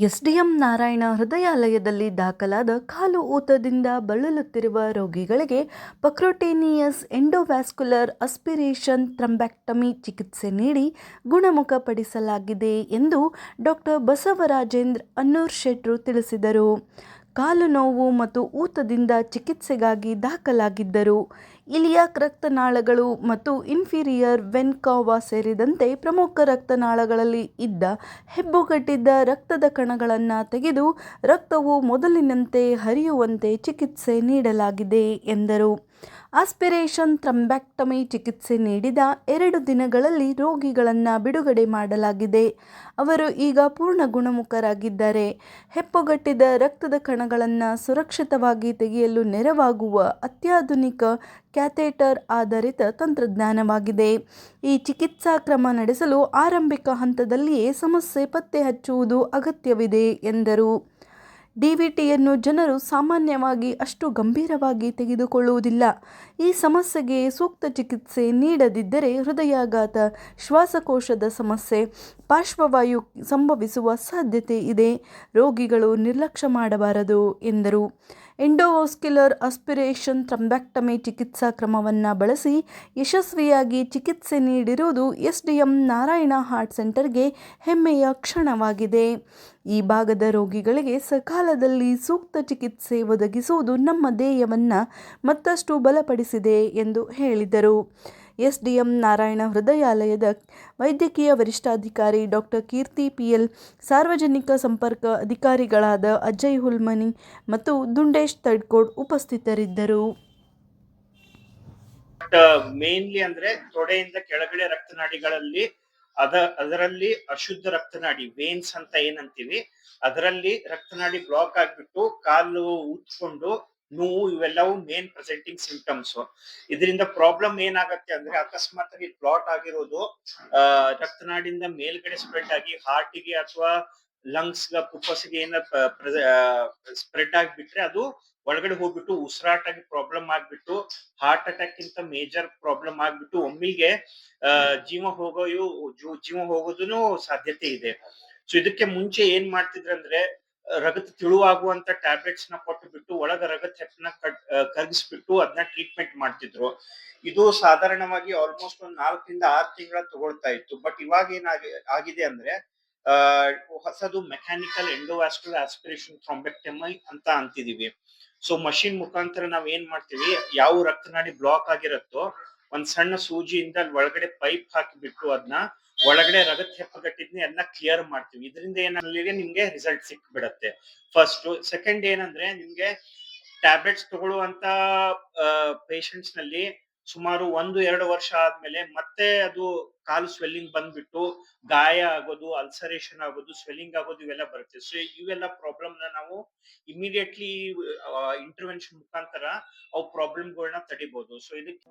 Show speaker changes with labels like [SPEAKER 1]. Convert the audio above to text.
[SPEAKER 1] SDM Narayana ಹೃದಯಾಲಯದಲ್ಲಿ ದಾಖಲಾದ ಕಾಲು ಊತದಿಂದ ಬಳಲುತ್ತಿರುವ ರೋಗಿಗಳಿಗೆ ಪಕ್ರೋಟೇನಿಯಸ್ ಎಂಡೋವ್ಯಾಸ್ಕ್ಯುಲರ್ ಅಸ್ಪಿರೇಷನ್ ಥ್ರಂಬ್ಯಾಕ್ಟಮಿ ಚಿಕಿತ್ಸೆ ನೀಡಿ ಗುಣಮುಖಪಡಿಸಲಾಗಿದೆ ಎಂದು ಡಾಕ್ಟರ್ ಬಸವರಾಜೇಂದ್ರ ಅನ್ನೂರ್ ಶೆಟ್ರು ತಿಳಿಸಿದರು. ಕಾಲು ನೋವು ಮತ್ತು ಊತದಿಂದ ಚಿಕಿತ್ಸೆಗಾಗಿ ದಾಖಲಾಗಿದ್ದರು. ಇಲಿಯಾಕ್ ರಕ್ತನಾಳಗಳು ಮತ್ತು ಇನ್ಫೀರಿಯರ್ ವೆನ್ಕಾವಾ ಸೇರಿದಂತೆ ಪ್ರಮುಖ ರಕ್ತನಾಳಗಳಲ್ಲಿ ಇದ್ದ ಹೆಬ್ಬುಗಟ್ಟಿದ್ದ ರಕ್ತದ ಕಣಗಳನ್ನು ತೆಗೆದು ರಕ್ತವು ಮೊದಲಿನಂತೆ ಹರಿಯುವಂತೆ ಚಿಕಿತ್ಸೆ ನೀಡಲಾಗಿದೆ ಎಂದರು. ಆಸ್ಪಿರೇಷನ್ ಥ್ರಂಬ್ಯಾಕ್ಟಮಿ ಚಿಕಿತ್ಸೆ ನೀಡಿದ ಎರಡು ದಿನಗಳಲ್ಲಿ ರೋಗಿಗಳನ್ನು ಬಿಡುಗಡೆ ಮಾಡಲಾಗಿದೆ. ಅವರು ಈಗ ಪೂರ್ಣ ಗುಣಮುಖರಾಗಿದ್ದಾರೆ. ಹೆಪ್ಪುಗಟ್ಟಿದ ರಕ್ತದ ಕಣಗಳನ್ನು ಸುರಕ್ಷಿತವಾಗಿ ತೆಗೆಯಲು ನೆರವಾಗುವ ಅತ್ಯಾಧುನಿಕ ಕ್ಯಾಥೇಟರ್ ಆಧಾರಿತ ತಂತ್ರಜ್ಞಾನವಾಗಿದೆ. ಈ ಚಿಕಿತ್ಸಾ ಕ್ರಮ ನಡೆಸಲು ಆರಂಭಿಕ ಹಂತದಲ್ಲಿಯೇ ಸಮಸ್ಯೆ ಪತ್ತೆ ಹಚ್ಚುವುದು ಅಗತ್ಯವಿದೆ, ಎಂದರು. ಡಿವಿಟಿಯನ್ನು ಜನರು ಸಾಮಾನ್ಯವಾಗಿ ಅಷ್ಟು ಗಂಭೀರವಾಗಿ ತೆಗೆದುಕೊಳ್ಳುವುದಿಲ್ಲ. ಈ ಸಮಸ್ಯೆಗೆ ಸೂಕ್ತ ಚಿಕಿತ್ಸೆ ನೀಡದಿದ್ದರೆ ಹೃದಯಾಘಾತ, ಶ್ವಾಸಕೋಶದ ಸಮಸ್ಯೆ, ಪಾರ್ಶ್ವವಾಯು ಸಂಭವಿಸುವ ಸಾಧ್ಯತೆ ಇದೆ. ರೋಗಿಗಳು ನಿರ್ಲಕ್ಷ್ಯ ಮಾಡಬಾರದು, ಎಂದರು. ಎಂಡೋವಾಸ್ಕ್ಯುಲರ್ ಅಸ್ಪಿರೇಷನ್ ಥ್ರಂಬ್ಯಾಕ್ಟಮಿ ಚಿಕಿತ್ಸಾ ಕ್ರಮವನ್ನು ಬಳಸಿ ಯಶಸ್ವಿಯಾಗಿ ಚಿಕಿತ್ಸೆ ನೀಡಿರುವುದು ಎಸ್ಡಿಎಂ ನಾರಾಯಣ ಹಾರ್ಟ್ ಸೆಂಟರ್ಗೆ ಹೆಮ್ಮೆಯ ಕ್ಷಣವಾಗಿದೆ. ಈ ಭಾಗದ ರೋಗಿಗಳಿಗೆ ಸಕಾಲದಲ್ಲಿ ಸೂಕ್ತ ಚಿಕಿತ್ಸೆ ಒದಗಿಸುವುದು ನಮ್ಮ ಧ್ಯೇಯವನ್ನು ಮತ್ತಷ್ಟು ಬಲಪಡಿಸಿದೆ ಎಂದು ಹೇಳಿದರು. ಎಸ್ಡಿಎಂ ನಾರಾಯಣ ಹೃದಯಾಲಯದ ವೈದ್ಯಕೀಯ ವರಿಷ್ಠಾಧಿಕಾರಿ ಡಾಕ್ಟರ್ ಕೀರ್ತಿ ಪಿಎಲ್, ಸಾರ್ವಜನಿಕ ಸಂಪರ್ಕ ಅಧಿಕಾರಿಗಳಾದ ಅಜಯ್ ಹುಲ್ಮನಿ ಮತ್ತು ದುಂಡೇಶ್ ತಡ್ಕೋಡ್ ಉಪಸ್ಥಿತರಿದ್ದರು.
[SPEAKER 2] ಮೇನ್ಲಿ ಅಂದ್ರೆ ತೊಡೆಯಿಂದ ಕೆಳಗಡೆ ರಕ್ತನಾಡಿಗಳಲ್ಲಿ ಅದ, ಅದರಲ್ಲಿ ಅಶುದ್ಧ ರಕ್ತನಾಡಿ ವೇನ್ಸ್ ಅಂತ ಏನಂತೀವಿ, ಅದರಲ್ಲಿ ರಕ್ತನಾಡಿ ಬ್ಲಾಕ್ ಆಗ್ಬಿಟ್ಟು ಕಾಲು ಊದ್ಕೊಂಡು ನೋವು ಇವೆಲ್ಲವೂ ಮೇನ್ ಪ್ರೆಸೆಂಟಿಂಗ್ ಸಿಂಪ್ಟಮ್ಸ್ ಇದರಿಂದ ಪ್ರಾಬ್ಲಮ್ ಏನಾಗತ್ತೆ ಅಂದ್ರೆ ಅಕಸ್ಮಾತ್ ಆಗಿ ಬ್ಲಾಟ್ ಆಗಿರೋದು ರಕ್ತನಾಡಿಂದ ಮೇಲ್ಗಡೆ ಸ್ಪ್ರೆಡ್ ಆಗಿ ಹಾರ್ಟಿಗೆ ಅಥವಾ ಲಂಗ್ಸ್ ಪುಪ್ಪಸ್ಗೆ ಏನ ಸ್ಪ್ರೆಡ್ ಆಗಿಬಿಟ್ರೆ ಅದು ಒಳಗಡೆ ಹೋಗ್ಬಿಟ್ಟು ಉಸಿರಾಟಾಗಿ ಪ್ರಾಬ್ಲಮ್ ಆಗ್ಬಿಟ್ಟು ಹಾರ್ಟ್ ಅಟ್ಯಾಕ್ ಇಂತ ಮೇಜರ್ ಪ್ರಾಬ್ಲಮ್ ಆಗ್ಬಿಟ್ಟು ಒಮ್ಮಿಗೆ ಜೀವ ಹೋಗೋ ಜೀವ ಹೋಗೋದನ್ನು ಸಾಧ್ಯತೆ ಇದೆ. ಸೊ ಇದಕ್ಕೆ ಮುಂಚೆ ಏನ್ ಮಾಡ್ತಿದ್ರಂದ್ರೆ ರಗತ್ ತಿಳುವಾಗುವಂತ ಟ್ಯಾಬ್ಲೆಟ್ಸ್ನ ಕೊಟ್ಟು ಬಿಟ್ಟು ಒಳಗ ರಗತ್ ಕಟ್ ಕರಗಿಸ್ಬಿಟ್ಟು ಅದನ್ನ ಟ್ರೀಟ್ಮೆಂಟ್ ಮಾಡ್ತಿದ್ರು. ಇದು ಸಾಧಾರಣವಾಗಿ ಆಲ್ಮೋಸ್ಟ್ ಒಂದ್ ನಾಲ್ಕರಿಂದ ಆರು ತಿಂಗಳ ತಗೊಳ್ತಾ ಇತ್ತು. ಬಟ್ ಇವಾಗ ಏನಾಗಿ, ಆಗಿದೆ ಅಂದ್ರೆ ಹೊಸದು ಮೆಕ್ಯಾನಿಕಲ್ ಎಂಡೋವ್ಯಾಸ್ಕುಲರ್ ಆಸ್ಪಿರೇಷನ್ ಥ್ರಾಂಬೆಕ್ಟಮಿ ಅಂತ ಅಂತಿದೀವಿ. ಸೊ ಮಷಿನ್ ಮುಖಾಂತರ ನಾವ್ ಏನ್ ಮಾಡ್ತೀವಿ, ಯಾವ ರಕ್ತನಾಡಿ ಬ್ಲಾಕ್ ಆಗಿರತ್ತೋ, ಒಂದ್ ಸಣ್ಣ ಸೂಜಿಯಿಂದ ಒಳಗಡೆ ಪೈಪ್ ಹಾಕಿಬಿಟ್ಟು ಅದನ್ನ ಒಳಗಡೆ ರಗತ್ ಹೆಪ್ಪಗಟ್ಟಿದ್ನ ಎಲ್ಲ ಕ್ಲಿಯರ್ ಮಾಡ್ತೀವಿ. ಇದರಿಂದ ಏನಲ್ಲಿ ನಿಮ್ಗೆ ರಿಸಲ್ಟ್ ಸಿಕ್ ಬಿಡತ್ತೆ ಫಸ್ಟ್ ಸೆಕೆಂಡ್ ಏನಂದ್ರೆ ನಿಮ್ಗೆ ಟ್ಯಾಬ್ಲೆಟ್ಸ್ ತಗೊಳ್ಳುವಂತ ಪೇಷಂಟ್ಸ್ನಲ್ಲಿ ಸುಮಾರು ಒಂದು, ಎರಡು ವರ್ಷ ಆದ್ಮೇಲೆ ಮತ್ತೆ ಅದು ಕಾಲು ಸ್ವೆಲ್ಲಿಂಗ್ ಬಂದ್ಬಿಟ್ಟು ಗಾಯ ಆಗೋದು ಅಲ್ಸರೇಷನ್ ಆಗೋದು ಸ್ವೆಲ್ಲಿಂಗ್ ಆಗೋದು ಇವೆಲ್ಲ ಬರುತ್ತೆ. ಸೊ ಇವೆಲ್ಲ ಪ್ರಾಬ್ಲಮ್ನ ನಾವು ಇಮಿಡಿಯೇಟ್ಲಿ ಇಂಟರ್ವೆನ್ಷನ್ ಮುಖಾಂತರ ಅವು ಪ್ರಾಬ್ಲಮ್ಗಳನ್ನ ತಡಿಬಹುದು ಸೊ ಇದಕ್ಕೆ